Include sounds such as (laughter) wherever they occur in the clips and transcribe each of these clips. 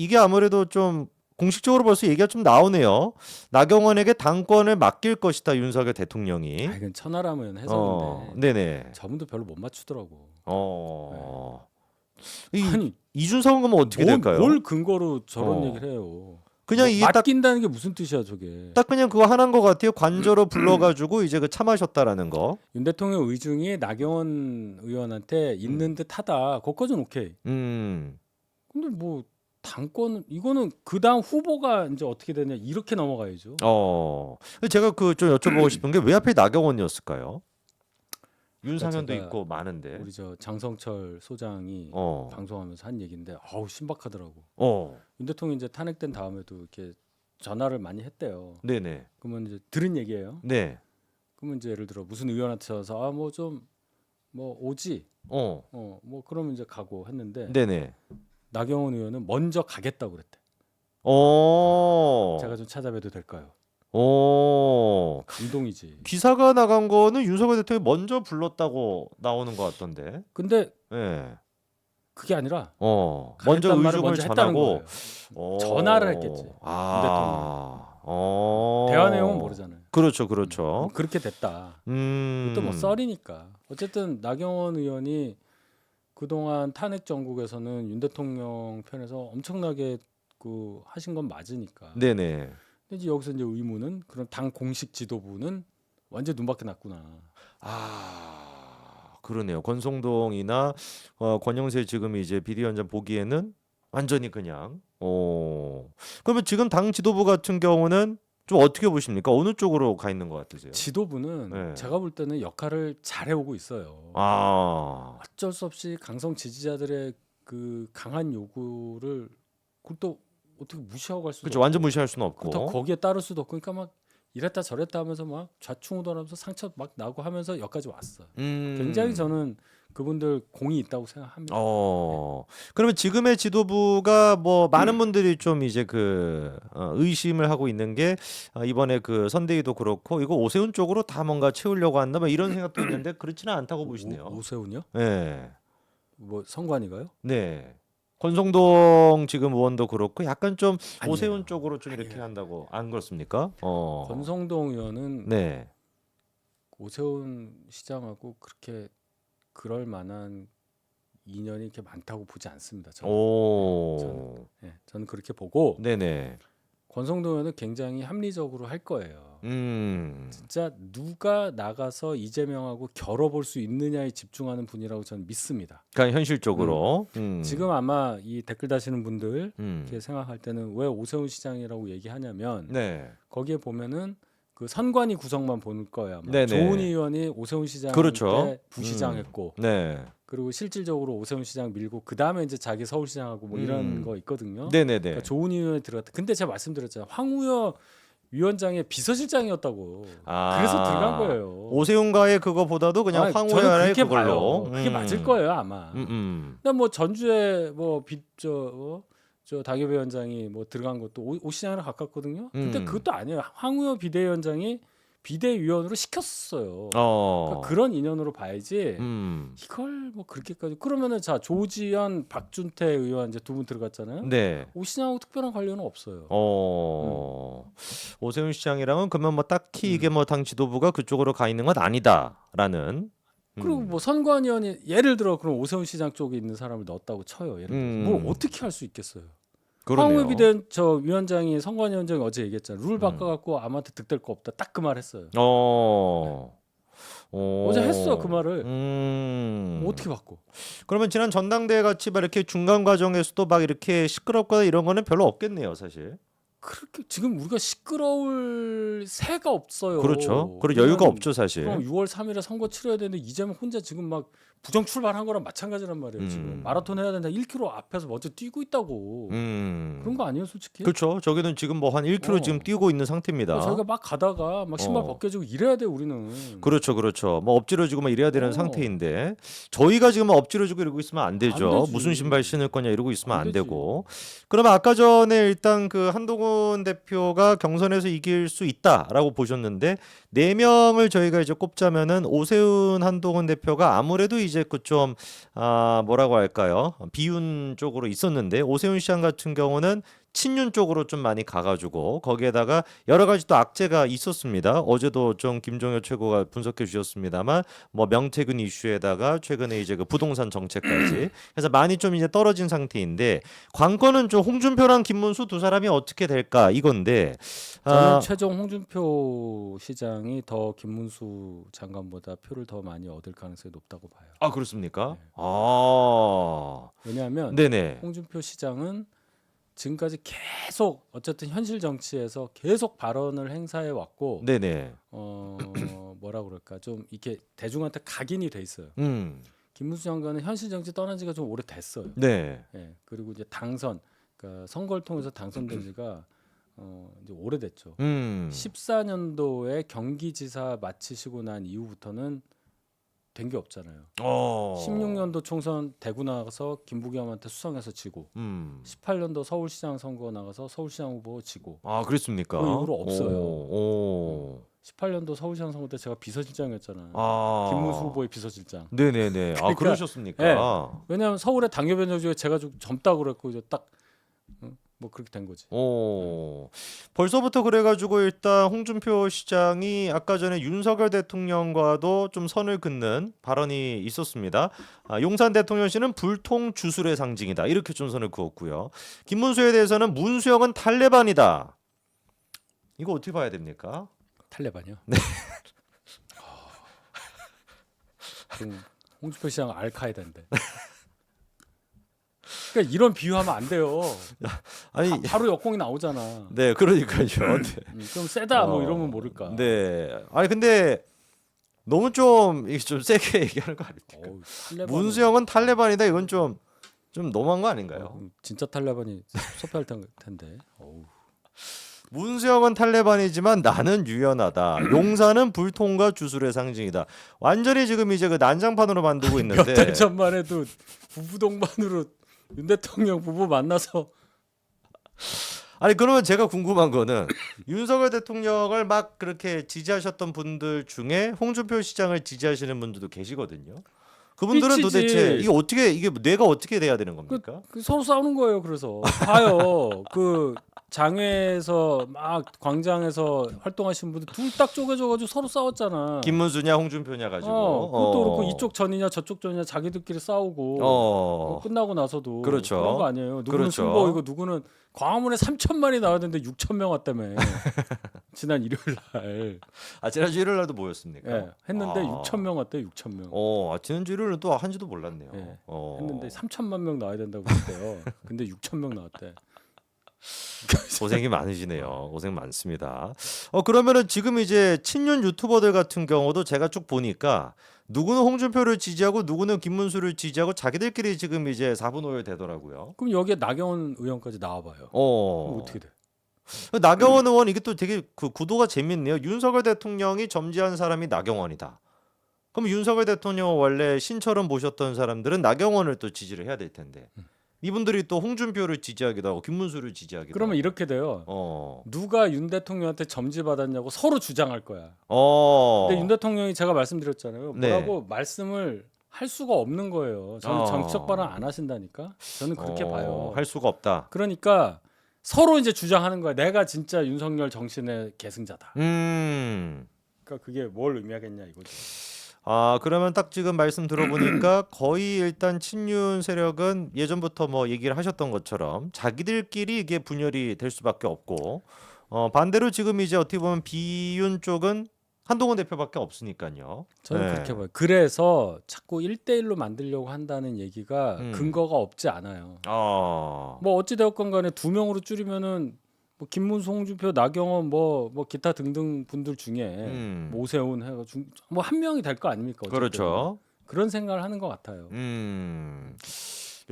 이게 아무래도 좀 공식적으로 벌써 얘기가 좀 나오네요. 나경원에게 당권을 맡길 것이다 윤석열 대통령이. 아, 이건 천하라면 해석인데 어, 네네. 저분도 별로 못 맞추더라고. 어. 이 아니 이준석은 그러면 어떻게 뭘, 될까요? 뭘 근거로 저런 어. 얘기를 해요? 그냥 뭐 이게 딱, 맡긴다는 게 무슨 뜻이야 저게? 딱 그냥 그거 하나인 것 같아요. 관저로 불러가지고 이제 그 참하셨다라는 거. 윤 대통령 의중이 나경원 의원한테 있는 듯하다. 그거까지는 오케이. 음. 근데 뭐 당권 이거는 그 다음 후보가 이제 어떻게 되냐 이렇게 넘어가야죠. 어. 근데 제가 그 좀 여쭤보고 (clears throat) 싶은 게 왜 하필 나경원이었을까요? 윤상현도 제가 있고 많은데. 우리 저 장성철 소장이 네. 어. 방송하면서 한 얘기인데 아우 신박하더라고. 어. 윤 대통령 이제 탄핵된 다음에도 이렇게 전화를 많이 했대요. 네네. 그러면 이제 들은 얘기예요. 네. 그러면 이제 예를 들어 무슨 의원한테 와서 아 뭐 좀 뭐 오지 어. 어 뭐 그러면 이제 가고 했는데 네네. 나경원 의원은 먼저 가겠다고 그랬대. 어. 제가 좀 찾아뵈도 될까요? 어. 감동이지. 기사가 나간 거는 윤석열 대통령이 먼저 불렀다고 나오는 것 같던데. 근데 예. 그게 아니라 어. 먼저 가겠다는 말을 의중을 먼저 했다는 전하고 거예요. 어. 전화를 했겠지, 아. 어. 대화 내용은 모르잖아요. 그렇죠, 그렇죠. 그렇게 됐다. 음. 또 뭐 썰이니까. 어쨌든 나경원 의원이 그동안 탄핵 정국에서는 윤 대통령 편에서 엄청나게 그 하신 건 맞으니까. 네네. 근데 이제 여기서 이제 의무는 그런 당 공식 지도부는 완전 눈밖에 났구나. 아 그러네요. 권성동이나 어, 권영세 지금 이제 비대위원장 보기에는 완전히 그냥 어 그러면 지금 당 지도부 같은 경우는 좀 어떻게 보십니까? 어느 쪽으로 가 있는 것 같으세요? 지도부는 네. 제가 볼 때는 역할을 잘 해오고 있어요. 아 어쩔 수 없이 강성 지지자들의 그 강한 요구를 그걸 또 어떻게 무시하고 갈 수도 그렇죠. 완전 무시할 수는 없고. 거기에 따를 수도 없고 그러니까 막 이랬다 저랬다 하면서 막 좌충우돌하면서 상처 막 나고 하면서 여기까지 왔어. 음. 굉장히 저는 그분들 공이 있다고 생각합니다. 어 그러면 지금의 지도부가 뭐 많은 분들이 좀 이제 그 어, 의심을 하고 있는 게 어, 이번에 그 선대위도 그렇고 이거 오세훈 쪽으로 다 뭔가 채우려고 한다 뭐 이런 생각도 있는데 그렇지는 않다고 보시네요. 오, 오세훈이요? 네. 뭐 성관이가요? 네. 권성동 지금 의원도 그렇고 약간 좀 아니에요. 오세훈 쪽으로 좀 이렇게 아니에요. 한다고 안 그렇습니까? 어. 권성동 의원은 네. 오세훈 시장하고 그렇게 그럴 만한 인연이 이렇게 많다고 보지 않습니다. 저는. 오. 저는- 예, 저는 그렇게 보고 네네. 권성동 의원은 굉장히 합리적으로 할 거예요. 음. 진짜 누가 나가서 이재명하고 겨뤄볼 수 있느냐에 집중하는 분이라고 저는 믿습니다. 그러니까 현실적으로. 음. 지금 아마 이 댓글 다시는 분들 음. 이렇게 생각할 때는 왜 오세훈 시장이라고 얘기하냐면 네. 거기에 보면은 그 선관위 구성만 볼 거예요. 아마. 네네. 조은희 의원이 오세훈 시장 그렇죠. 때 부시장 음. 했고 네. 그리고 실질적으로 오세훈 시장 밀고 그 다음에 이제 자기 서울시장하고 뭐 이런 음. 거 있거든요. 네네네. 그러니까 조은희 의원이 들어갔다. 근데 제가 말씀드렸잖아요. 황우여 위원장의 비서실장이었다고. 아. 그래서 들어간 거예요. 오세훈과의 그거보다도 그냥 아니, 저는 황우열의 그렇게 그걸로. 봐요. 그게 음. 맞을 거예요 아마. 음, 음. 근데 뭐 전주에 뭐빚저 어? 저 당협위원장이 뭐 들어간 것도 오, 오 시장이랑 가깝거든요. 근데 음. 그것도 아니에요. 황우여 비대위원장이 비대위원으로 시켰어요. 어. 그러니까 그런 인연으로 봐야지. 음. 이걸 뭐 그렇게까지 그러면은 자 조지현, 박준태 의원 이제 두 분 들어갔잖아요. 네. 오시장하고 특별한 관련은 없어요. 어. 오세훈 시장이랑은 그러면 뭐 딱히 음. 이게 뭐 당 지도부가 그쪽으로 가 있는 건 아니다라는. 그리고 음. 뭐 선관위원이 예를 들어 그럼 오세훈 시장 쪽에 있는 사람을 넣었다고 쳐요. 예를 들어 음. 뭘 어떻게 할 수 있겠어요. 그러네요. 황우여 비대 저 위원장이 선관 위원장이 어제 얘기했잖아요. 룰 음. 바꿔갖고 아무한테 득될 거 없다. 딱 그 말 했어요. 어. 어. 어제 했어 그 말을. 음. 뭐 어떻게 바꿔? 그러면 지난 전당대회 같이 막 이렇게 중간 과정에서도 막 이렇게 시끄럽거나 이런 거는 별로 없겠네요, 사실. 그렇게 지금 우리가 시끄러울 새가 없어요. 그렇죠. 그리고 여유가 없죠, 사실. 그럼 6월 3일에 선거 치러야 되는데 이재명 혼자 지금 막 부정 출발한 거랑 마찬가지란 말이에요. 음. 지금 마라톤 해야 된다. 1km 앞에서 먼저 뛰고 있다고. 음. 그런 거 아니에요, 솔직히? 그렇죠. 저기는 지금 뭐 한 1km 어. 지금 뛰고 있는 상태입니다. 저희가 막 가다가 막 신발 어. 벗겨지고 이래야 돼 우리는. 그렇죠, 그렇죠. 뭐 엎질러지고 막 이래야 되는 어. 상태인데 저희가 지금 엎질러지고 이러고 있으면 안 되죠. 안 되지. 무슨 신발 신을 거냐 이러고 있으면 안 안. 되고. 그러면 아까 전에 일단 그 한동훈 대표가 경선에서 이길 수 있다라고 보셨는데 네 명을 저희가 이제 꼽자면은 오세훈 한동훈 대표가 아무래도 이제 그좀 아, 뭐라고 할까요? 비윤 쪽으로 있었는데 오세훈 시장 같은 경우는 친윤 쪽으로 좀 많이 가가지고 거기에다가 여러 가지 또 악재가 있었습니다. 어제도 좀 김종효 최고가 분석해 주셨습니다만 뭐 명태균 이슈에다가 최근에 이제 그 부동산 정책까지 (clears throat) 그래서 많이 좀 이제 떨어진 상태인데 관건은 좀 홍준표랑 김문수 두 사람이 어떻게 될까 이건데 저는 아, 최종 홍준표 시장이 더 김문수 장관보다 표를 더 많이 얻을 가능성이 높다고 봐요. 아 그렇습니까? 네. 아 왜냐하면 네네 홍준표 시장은 지금까지 계속 어쨌든 현실 정치에서 계속 발언을 행사해 왔고 네네 어 뭐라 그럴까 좀 이렇게 대중한테 각인이 돼 있어요. 음 김문수 장관은 현실 정치 떠난 지가 좀 오래 됐어요. 네. 예. 그리고 이제 당선 그러니까 선거를 통해서 당선된 지가 어 이제 오래됐죠. 음. 14년도에 경기지사 마치시고 난 이후부터는 된 게 없잖아요. 어. 16년도 총선 대구 나가서 김부겸한테 수성해서 지고 음. 18년도 서울시장 선거 나가서 서울시장 후보 지고 아 그랬습니까? 그 이후로 없어요. 오. 오. 18년도 서울시장 선거 때 제가 비서실장이었잖아요. 아. 김문수 후보의 비서실장. 네네네. 아 그러니까, 그러셨습니까? 예. 왜냐하면 서울의 당협 변조 중에 제가 좀 젊다고 그랬고 이제 딱 뭐 그렇게 된 거지. 오. 벌써부터 그래가지고 일단 홍준표 시장이 아까 전에 윤석열 대통령과도 좀 선을 긋는 발언이 있었습니다. 아, 용산 대통령실은 불통 주술의 상징이다 이렇게 좀 선을 그었고요. 김문수에 대해서는 문수영은 탈레반이다. 이거 어떻게 봐야 됩니까? 탈레반이요? 네. 그럼 홍준표 시장 알카에다인데. (laughs) 그러니까 이런 비유하면 안 돼요. (laughs) 아니, 바, 로 역공이 나오잖아. 네, 그러니까요. 네. 음, 좀 세다 뭐 어, 이러면 모를까. 네. 아니 근데 너무 좀 이게 좀 세게 (laughs) 얘기하는 거 아닙니까? 어우, 탈레반은- 문수영은 탈레반이다. 이건 좀 좀 너무한 거 아닌가요? 어, 진짜 탈레반이 섭외할 텐- 텐데. 어우. 문수영은 탈레반이지만 나는 유연하다. (clears throat) 용사는 불통과 주술의 상징이다. 완전히 지금 이제 그 난장판으로 만들고 있는데. 몇달 전만 해도 부부 동반으로 윤 대통령 부부 만나서 아니 그러면 제가 궁금한 거는 윤석열 대통령을 막 그렇게 지지하셨던 분들 중에 홍준표 시장을 지지하시는 분들도 계시거든요. 그분들은 미치지. 도대체 이게 어떻게 이게 뇌가 어떻게 돼야 되는 겁니까? 그 서로 싸우는 거예요. 그래서 봐요. 그 장외에서 막 광장에서 활동하시는 분들 둘 딱 쪼개져가지고 서로 싸웠잖아. 김문수냐 홍준표냐 가지고. 어, 그것도 어. 그렇고 이쪽 전이냐 저쪽 전이냐 자기들끼리 싸우고 어. 어, 끝나고 나서도 그렇죠. 그런 거 아니에요. 누구는 그렇죠. 승보 이거 누구는 광화문에 3천만이 나와야 되는데 6천 명 왔다며 (laughs) 지난 일요일 날 아 지난주 일요일 날도 모였습니까? 예, 했는데 아. 6천 명 왔대 6천 명 어, 아, 지난주 일요일은 또 한지도 몰랐네요. 예, 어. 했는데 3천만 명 나와야 된다고 그랬대요. (laughs) 근데 6천 명 나왔대. 고생이 많으시네요. 고생 많습니다. 어 그러면은 지금 이제 친윤 유튜버들 같은 경우도 제가 쭉 보니까 누구는 홍준표를 지지하고 누구는 김문수를 지지하고 자기들끼리 지금 이제 4분 5열 되더라고요. 그럼 여기에 나경원 의원까지 나와봐요. 어. 그럼 어떻게 돼? 나경원 의원 이게 또 되게 그 구도가 재밌네요. 윤석열 대통령이 점지한 사람이 나경원이다. 그럼 윤석열 대통령 원래 신처럼 모셨던 사람들은 나경원을 또 지지를 해야 될 텐데 이분들이 또 홍준표를 지지하기도 하고 김문수를 지지하기도 그러면 하고. 이렇게 돼요. 어. 누가 윤 대통령한테 점지 받았냐고 서로 주장할 거야. 어. 근데 윤 대통령이 제가 말씀드렸잖아요. 네. 뭐라고 말씀을 할 수가 없는 거예요. 저는 어. 정치적 발언 안 하신다니까. 저는 그렇게 어, 봐요. 할 수가 없다. 그러니까 서로 이제 주장하는 거야. 내가 진짜 윤석열 정신의 계승자다. 음. 그러니까 그게 뭘 의미하겠냐 이거죠. 아, 그러면 딱 지금 말씀 들어보니까 (clears throat) 거의 일단 친윤 세력은 예전부터 뭐 얘기를 하셨던 것처럼 자기들끼리 이게 분열이 될 수밖에 없고 어, 반대로 지금 이제 어떻게 보면 비윤 쪽은 한동훈 대표밖에 없으니까요. 저는 네. 그렇게 봐요. 그래서 자꾸 1대1로 만들려고 한다는 얘기가 음. 근거가 없지 않아요. 아. 뭐 어찌 되었건 간에 두 명으로 줄이면은 뭐 김문수, 홍준표, 나경원 뭐 뭐 기타 등등 분들 중에 음. 뭐 오세훈 해가 뭐한 명이 될 거 아닙니까? 어쨌든. 그렇죠. 그런 생각을 하는 것 같아요. 음.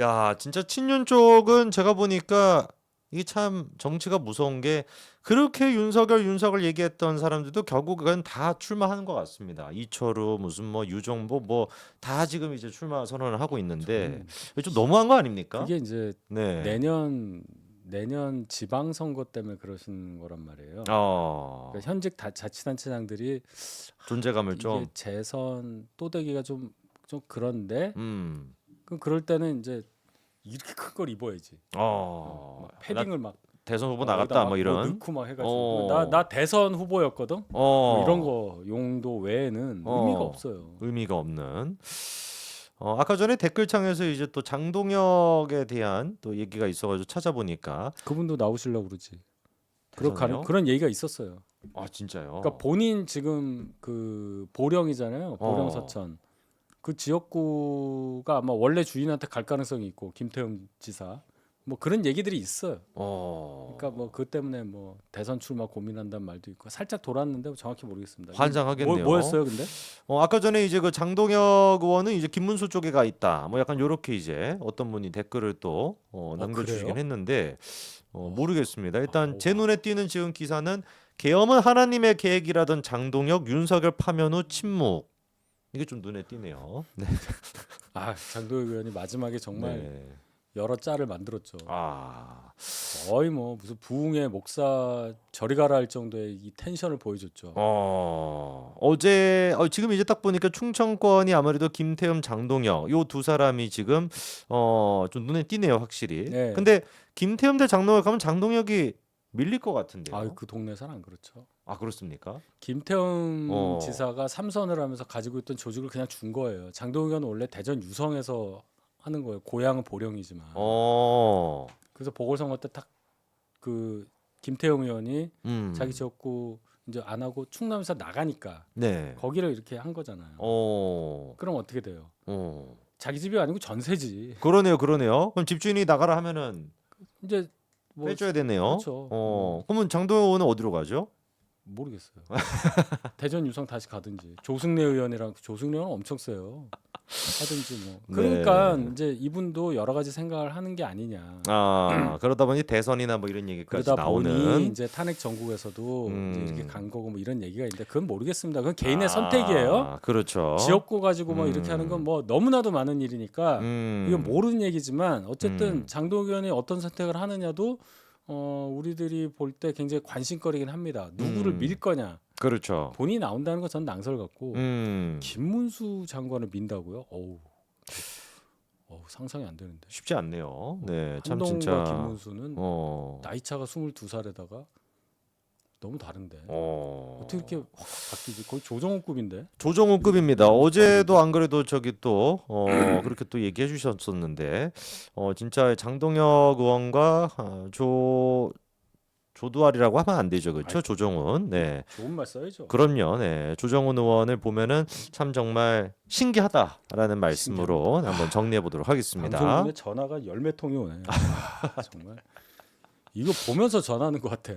야, 진짜 친윤 쪽은 제가 보니까 이게 참 정치가 무서운 게 그렇게 윤석열 윤석열 얘기했던 사람들도 결국은 다 출마하는 것 같습니다. 이철우 무슨 뭐 유정보 뭐 다 지금 이제 출마 선언을 하고 있는데 이거 좀 너무한 거 아닙니까? 그게 이제 네. 내년 내년 지방 선거 때문에 그러신 거란 말이에요. 어. 그러니까 현직 다, 자치단체장들이 존재감을 이게 좀 재선 또대기가 좀 좀 그런데 음. 그 그럴 때는 이제 이렇게 큰 걸 입어야지. 어. 막 패딩을 막 대선 후보 어, 나갔다 뭐막 이런. 넣고 막 해가지고 어. 나 나 대선 후보였거든. 어. 뭐 이런 거 용도 외에는 어. 의미가 없어요. 의미가 없는. 어, 아까 전에 댓글창에서 이제 또 장동혁에 대한 또 얘기가 있어가지고 찾아보니까 그분도 나오시려고 그러지. 그런 대선이요? 그런 얘기가 있었어요. 아 진짜요? 그러니까 본인 지금 그 보령이잖아요. 보령 어. 서천. 그 지역구가 아마 원래 주인한테 갈 가능성이 있고 김태형 지사 뭐 그런 얘기들이 있어요. 어. 그러니까 뭐 그 때문에 뭐 대선 출마 고민한다는 말도 있고 살짝 돌았는데 정확히 모르겠습니다. 환장하겠네요. 뭐, 뭐였어요, 근데? 어, 아까 전에 이제 그 장동혁 의원은 이제 김문수 쪽에 가 있다. 뭐 약간 요렇게 이제 어떤 분이 댓글을 또 어, 남겨주시긴 그래요? 했는데 어, 모르겠습니다. 일단 아, 제 눈에 띄는 지금 기사는 계엄은 하나님의 계획이라던 장동혁 윤석열 파면 후 침묵. 이게 좀 눈에 띄네요. (laughs) 네. 아 장도혁 의원이 마지막에 정말 네. 여러 짤을 만들었죠. 아. 거의 뭐 무슨 부흥의 목사 저리 가라 할 정도의 이 텐션을 보여줬죠. 어, 어제 어, 지금 이제 딱 보니까 충청권이 아무래도 김태흠, 장동혁 요 두 사람이 지금 어, 좀 눈에 띄네요, 확실히. 네. 근데 김태흠 대 장동혁 하면 장동혁이 밀릴 것 같은데요. 아 그 동네에서는 안 그렇죠. 아, 그렇습니까? 김태형 어. 지사가 삼선을 하면서 가지고 있던 조직을 그냥 준 거예요. 장동혁 의원은 원래 대전 유성에서 하는 거예요. 고향은 보령이지만. 어. 그래서 보궐선거 때 딱 그 김태형 의원이 음. 자기 지역구 이제 안 하고 충남에서 나가니까 네. 거기를 이렇게 한 거잖아요. 어. 그럼 어떻게 돼요? 어. 자기 집이 아니고 전세지. 그러네요. 그러네요. 그럼 집주인이 나가라 하면은 이제 뭐 빼줘야 되네요. 그렇죠. 어. 그러면 장동혁 의원은 어디로 가죠? 모르겠어요. (laughs) 대전 유성 다시 가든지 조승래 의원이랑 조승래 의원은 엄청 세요. 하든지 뭐. 그러니까 네. 이제 이분도 여러 가지 생각을 하는 게 아니냐. 아, 그러다 보니 대선이나 뭐 이런 얘기까지 그러다 보니 나오는 이제 탄핵 전국에서도 음. 이제 이렇게 간 거고 뭐 이런 얘기가 있는데 그건 모르겠습니다. 그건 개인의 아, 선택이에요. 그렇죠. 지역구 가지고 뭐 이렇게 하는 건 뭐 너무나도 많은 일이니까 음. 이건 모르는 얘기지만 어쨌든 음. 장동혁 의원이 어떤 선택을 하느냐도 어 우리들이 볼 때 굉장히 관심거리긴 합니다. 누구를 음. 밀 거냐. 그렇죠. 본인이 나온다는 건 전 낭설 같고 음. 김문수 장관을 민다고요? 어우, 어우 상상이 안 되는데. 쉽지 않네요. 네, 참 한동훈과 진짜. 김문수는 어. 나이 차가 22살에다가 너무 다른데. 어. 어떻게 이렇게 확 바뀌지? 거의 조정호급인데. 조정호급입니다. 어제도 안 그래도 저기 또 어, (clears throat) 그렇게 또 얘기해 주셨었는데 어, 진짜 장동혁 의원과 어, 조 조두알이라고 하면 안 되죠. 그렇죠? 조정훈. 네. 좋은 말 써야죠. 그럼요. 네. 조정훈 의원을 보면은 참 정말 신기하다라는 말씀으로 한번 정리해 보도록 하겠습니다. 방송국에 전화가 열몇 통이 오네. 아, (laughs) 정말 이거 보면서 전화하는 것 같아.